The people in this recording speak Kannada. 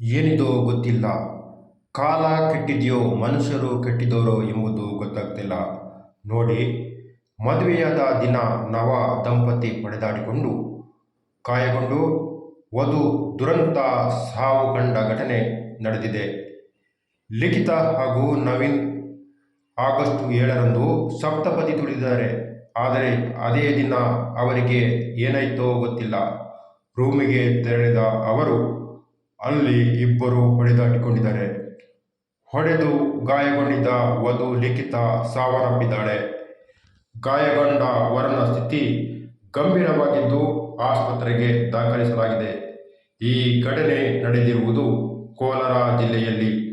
ಏನಿದೋ ಗೊತ್ತಿಲ್ಲ. ಕಾಲ ಕೆಟ್ಟಿದೆಯೋ ಮನುಷ್ಯರು ಕೆಟ್ಟಿದವರೋ ಎಂಬುದು ಗೊತ್ತಾಗ್ತಿಲ್ಲ. ನೋಡಿ, ಮದುವೆಯಾದ ದಿನ ನವ ದಂಪತಿ ಪಡೆದಾಡಿಕೊಂಡು ಗಾಯಗೊಂಡು ವಧು ದುರಂತ ಸಾವು ಕಂಡ ಘಟನೆ ನಡೆದಿದೆ. ಲಿಖಿತ ಹಾಗೂ ನವೀನ್ ಆಗಸ್ಟ್ ಏಳರಂದು ಸಪ್ತಪದಿ ತುಳಿದಿದ್ದಾರೆ. ಆದರೆ ಅದೇ ದಿನ ಅವರಿಗೆ ಏನಾಯ್ತೋ ಗೊತ್ತಿಲ್ಲ. ರೂಮಿಗೆ ತೆರಳಿದ ಅವರು ಅಲ್ಲಿ ಇಬ್ಬರು ಹೊಡೆದಾಡಿಕೊಂಡಿದ್ದಾರೆ. ಹೊಡೆದು ಗಾಯಗೊಂಡಿದ್ದ ವಧು ಲಿಖಿತ ಸಾವನ್ನಪ್ಪಿದ್ದಾಳೆ. ಗಾಯಗೊಂಡ ವರನ ಸ್ಥಿತಿ ಗಂಭೀರವಾಗಿದ್ದು ಆಸ್ಪತ್ರೆಗೆ ದಾಖಲಿಸಲಾಗಿದೆ. ಈ ಘಟನೆ ನಡೆದಿರುವುದು ಕೋಲಾರ ಜಿಲ್ಲೆಯಲ್ಲಿ.